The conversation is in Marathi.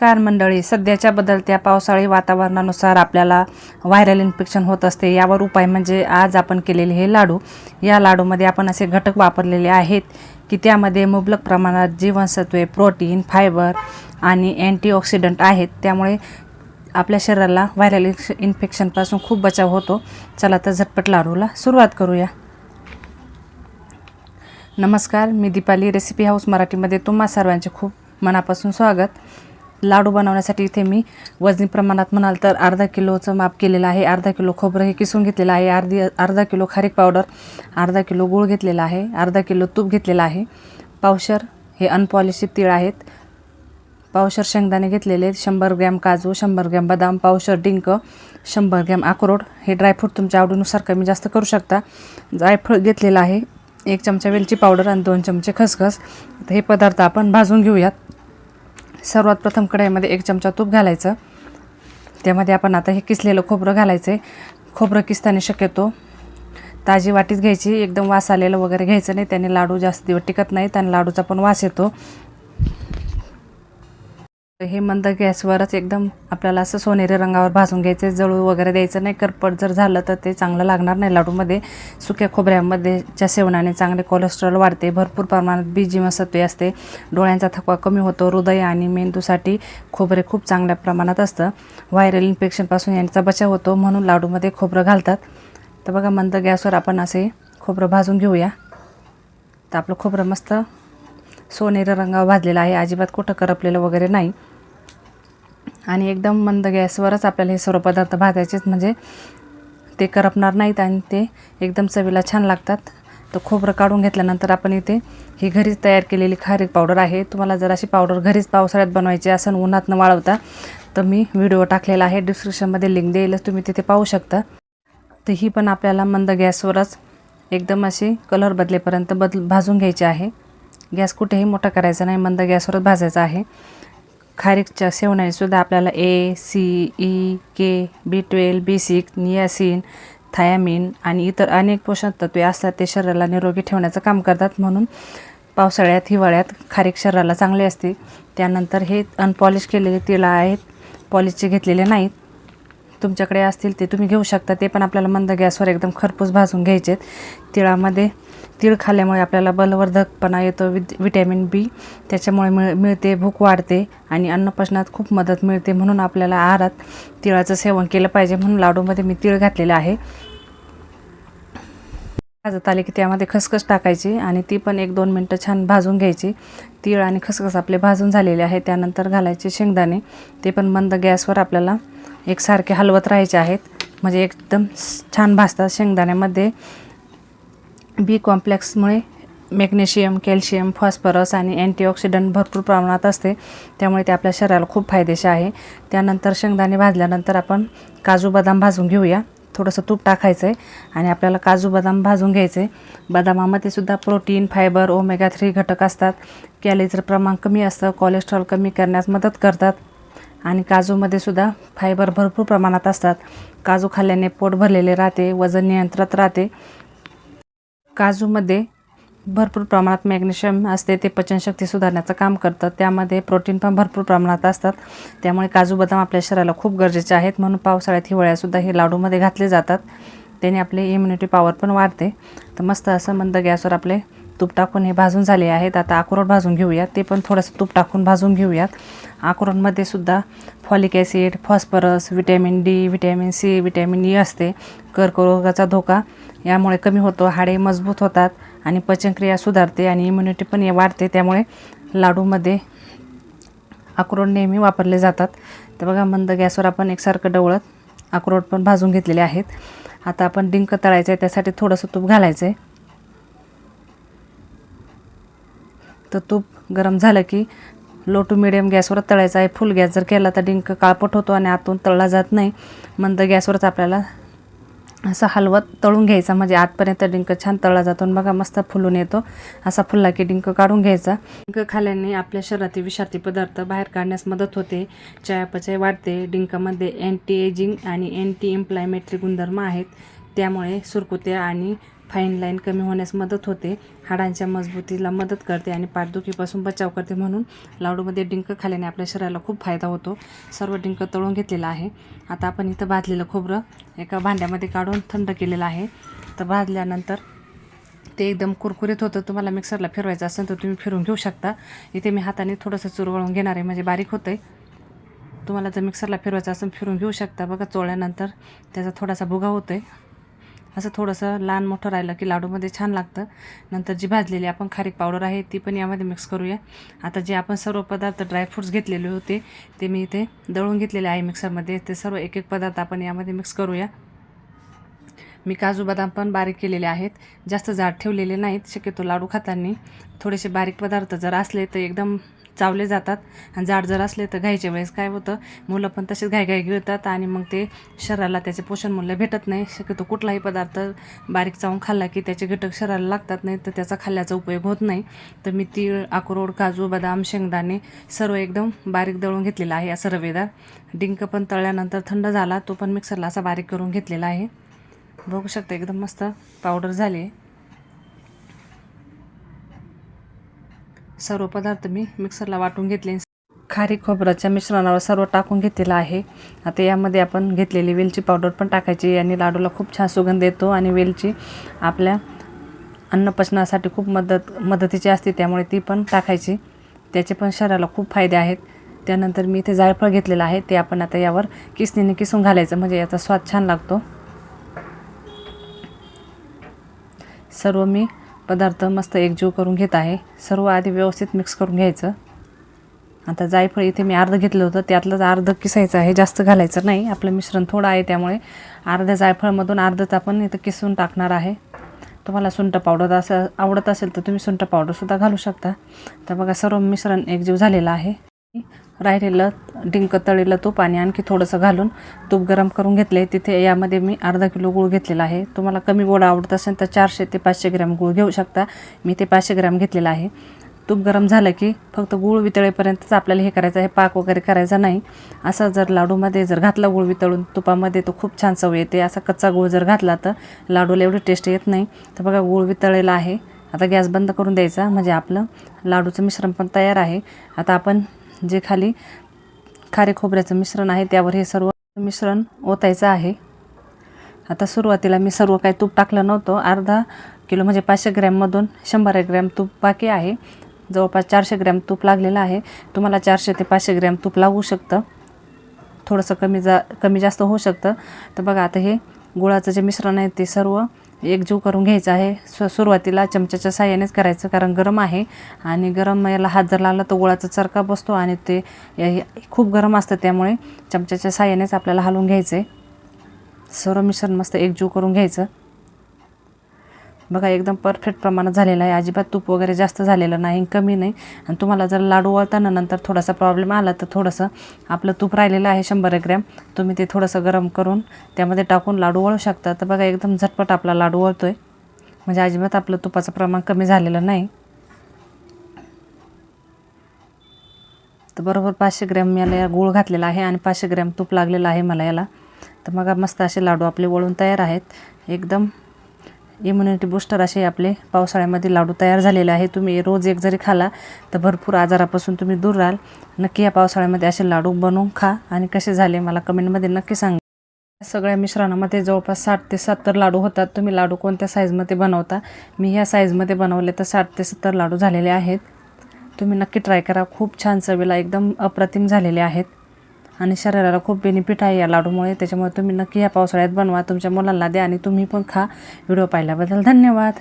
नमस्कार मंडळी. सध्याच्या बदलत्या पावसाळी वातावरणानुसार आपल्याला व्हायरल इन्फेक्शन होत असते. यावर उपाय म्हणजे आज आपण केलेले हे लाडू. या लाडूमध्ये आपण असे घटक वापरलेले आहेत की त्यामध्ये मुबलक प्रमाणात जीवनसत्वे प्रोटीन फायबर आणि अँटीऑक्सिडंट आहेत. त्यामुळे आपल्या शरीराला व्हायरल इन्फेक्शनपासून खूप बचाव होतो. चला तर झटपट लाडूला सुरुवात करूया. नमस्कार मी दीपाली रेसिपी हाऊस मराठीमध्ये तुम्हा सर्वांचे खूप मनापासून स्वागत. लाडू बनवण्यासाठी इथे मी वजनी प्रमाणात म्हणाल तर अर्धा किलोचं माप केलेलं आहे. अर्धा किलो खोबरं हे किसून घेतलेलं आहे. अर्धी अर्धा किलो खारीक पावडर अर्धा किलो गूळ घेतलेला आहे. अर्धा किलो तूप घेतलेलं आहे. पावशर हे अनपॉलिश तीळ आहेत. पावशर शेंगदाणे घेतलेले आहेत. शंभर ग्रॅम काजू शंभर ग्रॅम बदाम पावशर डिंक शंभर ग्रॅम अक्रोड. हे ड्रायफ्रूट तुमच्या आवडीनुसार कमी जास्त करू शकता. जायफळ घेतलेलं आहे. एक चमचा वेलची पावडर आणि दोन चमचे खसखस. हे पदार्थ आपण भाजून घेऊयात. सर्वात प्रथम कढईमध्ये एक चमचा तूप घालायचं. त्यामध्ये आपण आता हे किसलेलं खोबरं घालायचं आहे खोबरं किसताना शक्यतो ताजी वाटीच घ्यायची. एकदम वास आलेलं वगैरे घ्यायचं नाही. त्याने लाडू जास्त दिवस टिकत नाहीत आणि लाडूचा पण वास येतो. हे मंद गॅसवरच एकदम आपल्याला असं सोनेरी रंगावर भाजून घ्यायचं जळू वगैरे द्यायचं नाही. करपट जर झालं तर ते चांगलं लागणार नाही लाडूमध्ये. सुक्या खोबऱ्यामध्ये च्या सेवनाने चांगले कोलेस्ट्रॉल वाढते. भरपूर प्रमाणात बी जीवनसत्वे असते. डोळ्यांचा थकवा कमी होतो. हृदय आणि मेंदूसाठी खोबरे खूप चांगल्या प्रमाणात असतं. व्हायरल इन्फेक्शनपासून यांचा बचाव होतो म्हणून लाडूमध्ये खोबरं घालतात. तर बघा मंद गॅसवर आपण असे खोबरं भाजून घेऊया. तर आपलं खोबरं मस्त सोनेरी रंगावर भाजलेलं आहे. अजिबात कुठं करपलेलं वगैरे नाही. आणि एकदम मंद गॅसवरच आपल्याला हे सर्व पदार्थ भाजायचेच म्हणजे ते करपणार नाहीत आणि ते एकदम चवीला छान लागतात. तर खोबरं काढून घेतल्यानंतर आपण इथे ही घरीच तयार केलेली खारीक पावडर आहे. तुम्हाला जर अशी पावडर घरीच पावसाळ्यात बनवायची असं उन्हात न वाळवता तर मी व्हिडिओ टाकलेला आहे. डिस्क्रिप्शनमध्ये लिंक देईलच तुम्ही तिथे पाहू शकता. तर ही पण आपल्याला मंद गॅसवरच एकदम अशी कलर बदलेपर्यंत बदल भाजून घ्यायची आहे. गॅस कुठेही मोठा करायचा नाही मंद गॅसवरच भाजायचा आहे. खारीकच्या सेवनाने सुद्धा आपल्याला A C E K B twelve B six niacin thiamine आणि इतर अनेक पोषण तत्वे असतात ते शरीराला निरोगी ठेवण्याचं काम करतात. म्हणून पावसाळ्यात हिवाळ्यात खारीक शरीराला चांगले असते. त्यानंतर हे अनपॉलिश केलेले तिळ आहेत. पॉलिशचे घेतलेले नाहीत. तुमच्याकडे असतील ते तुम्ही घेऊ शकता. ते पण आपल्याला मंद गॅसवर एकदम खरपूस भाजून घ्यायचे तिळामध्ये तीळ खाल्ल्यामुळे आपल्याला बलवर्धकपणा येतो विट विटॅमिन बी त्याच्यामुळे मिळ मिळते भूक वाढते आणि अन्नपचनात खूप मदत मिळते म्हणून आपल्याला आहारात तिळाचं सेवन केलं पाहिजे म्हणून लाडूमध्ये मी तीळ घातलेलं आहे. भाजत आले की त्यामध्ये खसखस टाकायची आणि ती पण एक दोन मिनटं छान भाजून घ्यायची. तीळ आणि खसखस आपले भाजून झालेले आहे त्यानंतर घालायचे शेंगदाणे. ते पण मंद गॅसवर आपल्याला एकसारखे हलवत राहायचे आहेत. म्हणजे एकदम छान भाजतात शेंगदाण्यामध्ये. बी कॉम्प्लेक्समुळे मॅग्नेशियम कॅल्शियम फॉस्फरस आणि अँटीऑक्सिडंट भरपूर प्रमाणात असते. त्यामुळे ते आपल्या शरीराला खूप फायदेशीर आहे. त्यानंतर शेंगदाणे भाजल्यानंतर आपण काजू बदाम भाजून घेऊया. थोडंसं तूप टाकायचं आहे आणि आपल्याला काजू बदाम भाजून घ्यायचे बदामामध्ये सुद्धा प्रोटीन फायबर ओमेगा थ्री घटक असतात. कॅलरीचं प्रमाण कमी असतं कोलेस्ट्रॉल कमी करण्यास मदत करतात आणि काजूमध्ये सुद्धा फायबर भरपूर प्रमाणात असतात. काजू खाल्ल्याने पोट भरलेले राहते वजन नियंत्रणात राहते. काजूमध्ये भरपूर प्रमाणात मॅग्नेशियम असते ते पचनशक्ती सुधारण्याचं काम करतं. त्यामध्ये प्रोटीन पण भरपूर प्रमाणात असतात. त्यामुळे काजू बदाम आपल्या शरीराला खूप गरजेचे आहेत. म्हणून पावसाळ्यात हिवाळ्यासुद्धा हे लाडूमध्ये घातले जातात. त्याने आपले इम्युनिटी पॉवर पण वाढते. तर मस्त असं मंद गॅसवर आपले तूप टाकून हे भाजून झाले आहेत. आता अक्रोड भाजून घेऊयात. ते पण थोडंसं तूप टाकून भाजून घेऊयात. अक्रोडमध्ये सुद्धा folic acid phosphorus vitamin D vitamin C vitamin E असते. कर्करोगाचा धोका यामुळे कमी होतो हाडे मजबूत होतात आणि पचनक्रिया सुधारते आणि इम्युनिटी पण वाढते. त्यामुळे लाडूमध्ये अक्रोड नेहमी वापरले जातात. तर बघा मंद गॅसवर आपण एकसारखं डवळत अक्रोड पण भाजून घेतलेले आहेत. आता आपण डिंक तळायचं आहे त्यासाठी थोडंसं तूप घालायचं आहे तर तूप गरम झालं की लो टू मिडियम गॅसवर तळायचं आहे. फुल गॅस जर केला तर डिंक काळपट होतो आणि आतून तळला जात नाही. मंद गॅसवरच आपल्याला असं हलवत तळून घ्यायचा. म्हणजे आतपर्यंत डिंक छान तळला जातो आणि बघा मस्त फुलून येतो. असा फुलला की डिंक काढून घ्यायचा. डिंक खाल्ल्याने आपल्या शरीरातील विषारी पदार्थ बाहेर काढण्यास मदत होते. चयापचय वाढते. डिंकामध्ये अँटी एजिंग आणि अँटी इम्प्लायमेट्री गुणधर्म आहेत. त्यामुळे सुरकुत्या आणि फाईन लाईन कमी होण्यास मदत होते. हाडांच्या मजबूतीला मदत करते आणि पाठदुखीपासून बचाव करते म्हणून लाडूमध्ये डिंक खाल्याने आपल्या शरीराला खूप फायदा होतो. सर्व डिंक तळून घेतलेला आहे. आता आपण इथं भाजलेलं खोबरं एका भांड्यामध्ये काढून थंड केलेलं आहे. तर भाजल्यानंतर ते एकदम कुरकुरीत होतं. तुम्हाला मिक्सरला फिरवायचं असेल तर तुम्ही फिरून घेऊ शकता. इथे मी हाताने थोडंसं चुरवळून घेणार आहे. म्हणजे बारीक होतं आहे तुम्हाला जर मिक्सरला फिरवायचं असेल फिरून घेऊ शकता. बघा चोळल्यानंतर त्याचा थोडासा भुगा होतो आहे असं थोडंसं लहान मोठं राहिलं की लाडूमध्ये छान लागतं. नंतर जी भाजलेली आपण खारीक पावडर आहे ती पण यामध्ये मिक्स करूया. आता जे आपण सर्व पदार्थ ड्रायफ्रूट्स घेतलेले होते ते मी इथे दळून घेतलेले आहे मिक्सरमध्ये ते सर्व एक एक पदार्थ आपण यामध्ये मिक्स करूया. मी काजू बदाम पण बारीक केलेले आहेत. जास्त जाड ठेवलेले नाहीत शक्यतो लाडू खाताना. थोडेसे बारीक पदार्थ जर असले तर एकदम चावले जातात. आणि जाड जर असले तर घाईच्या वेळेस काय होतं मुलं पण तसेच घाईघाई गिळतात आणि मग ते शरीराला त्याचे पोषण मूल्य भेटत नाही. शक्यतो कुठलाही पदार्थ बारीक चावून खाल्ला की त्याचे घटक शरीराला लागतात नाही तर त्याचा खाल्ल्याचा उपयोग होत नाही. तर मी तीळ अक्रोड काजू बदाम शेंगदाणे सर्व एकदम बारीक दळून घेतलेला आहे असं रवेदार डिंक पण तळल्यानंतर थंड झाला तो पण मिक्सरला असा बारीक करून घेतलेला आहे. बघू शकता एकदम मस्त पावडर झाली. आहे सर्व पदार्थ मी मिक्सरला वाटून घेतले. खारी खोबऱ्याच्या मिश्रणावर सर्व टाकून घेतलेलं आहे. आता यामध्ये आपण घेतलेली वेलची पावडर पण टाकायची आणि लाडूला खूप छान सुगंध येतो आणि वेलची आपल्या अन्नपचनासाठी खूप मदत मदतीची असते त्यामुळे ती पण टाकायची. त्याचे पण शरीराला खूप फायदे आहेत. त्यानंतर मी इथे जायफळ घेतलेलं आहे. ते आपण आता यावर किसनीने किसून घालायचं म्हणजे याचा स्वाद छान लागतो. सर्व मी पदार्थ मस्त एकजीव करून घेत आहे. सर्व आधी व्यवस्थित मिक्स करून घ्यायचं. आता जायफळ इथे मी अर्ध घेतलं होतं. त्यातलंच अर्ध किसायचं आहे. जास्त घालायचं नाही. आपलं मिश्रण थोडं आहे त्यामुळे अर्ध्या जायफळमधून अर्धंच आपण इथं किसून टाकणार आहे. तुम्हाला सुंठ पावडर असं आवडत असेल तर तुम्ही सुंठ पावडरसुद्धा घालू शकता. तर बघा सर्व मिश्रण एकजीव झालेलं आहे. राहिलेलं डिंक तळलेलं तूप आणि आणखी थोडंसं घालून तूप गरम करून घेतले तिथे यामध्ये मी अर्धा किलो गूळ घेतलेला आहे. तुम्हाला कमी गोड आवडत असेल तर चारशे ते पाचशे ग्रॅम गूळ घेऊ शकता. मी ते पाचशे ग्रॅम घेतलेला आहे. तूप गरम झालं की फक्त गूळ वितळेपर्यंतच आपल्याला हे करायचं आहे. पाक वगैरे करायचा नाही. असं जर लाडूमध्ये जर घातला गूळ वितळून तुपामध्ये तो खूप छान चव येते. असा कच्चा गूळ जर घातला तर लाडूला एवढी टेस्ट येत नाही. तर बघा गूळ वितळलेला आहे. आता गॅस बंद करून द्यायचा. म्हणजे आपलं लाडूचं मिश्रण पण तयार आहे. आता आपण जे खाली खारे खोबऱ्याचं मिश्रण आहे त्यावर हे सर्व मिश्रण ओतायचं आहे. आता सुरुवातीला मी सर्व काही तूप टाकलं नव्हतं. अर्धा किलो म्हणजे पाचशे ग्रॅममधून शंभर एक ग्रॅम तूप बाकी आहे. जवळपास चारशे ग्रॅम तूप लागलेलं आहे. तुम्हाला चारशे ते पाचशे ग्रॅम तूप लागू शकतं. थोडंसं कमी जा कमी जास्त होऊ शकतं. तर बघा आता हे गुळाचं जे मिश्रण आहे ते सर्व एकजीव करून घ्यायचं आहे. स सुरुवातीला चमच्याच्या साह्यानेच करायचं कारण गरम आहे. आणि गरम याला हात जर लावला तर गुळाचा चरका बसतो आणि ते या- खूप गरम असतं त्यामुळे चमच्याच्या साह्यानेच आपल्याला हलवून घ्यायचं आहे सर्व मिश्रण मस्त एकजीव करून घ्यायचं. बघा एकदम परफेक्ट प्रमाणात झालेलं आहे. अजिबात तूप वगैरे जास्त झालेलं नाही कमी नाही. आणि तुम्हाला जर लाडू वळताना नंतर थोडासा प्रॉब्लेम आला तर थोडंसं आपलं तूप राहिलेलं आहे शंभर ग्रॅम. तुम्ही ते थोडंसं गरम करून त्यामध्ये टाकून लाडू वळू शकता. तर बघा एकदम झटपट आपला लाडू वळतो आहे म्हणजे अजिबात आपलं तुपाचं प्रमाण कमी झालेलं नाही. तर बरोबर पाचशे ग्रॅम याला या गूळ घातलेला आहे आणि पाचशे ग्रॅम तूप लागलेलं आहे मला याला. तर मग मस्त असे लाडू आपले वळून तयार आहेत. एकदम इम्युनिटी बूस्टर असे आपले पावसाळ्यामध्ये लाडू तयार झालेले आहे तुम्ही रोज एक जरी खाला तर भरपूर आजारापासून तुम्ही दूर राहाल. नक्की या पावसाळ्यामध्ये असे लाडू बनवून खा. आणि कसे झाले मला कमेंटमध्ये नक्की सांगा. सगळ्या मिश्रणामध्ये जवळपास साठ ते सत्तर लाडू होतात. तुम्ही लाडू कोणत्या साईजमध्ये बनवता? मी ह्या साईजमध्ये बनवले तर साठ ते सत्तर लाडू झालेले आहेत. तुम्ही नक्की ट्राय करा. खूप छान चवीला एकदम अप्रतिम झालेले आहेत. आणि शरीराला खूप बेनिफिट आहे या लाडूमुळे. त्याच्यामुळे तुम्ही नक्की या पावसाळ्यात बनवा. तुमच्या मुलांना द्या आणि तुम्ही पण खा. व्हिडिओ पाहिल्याबद्दल धन्यवाद.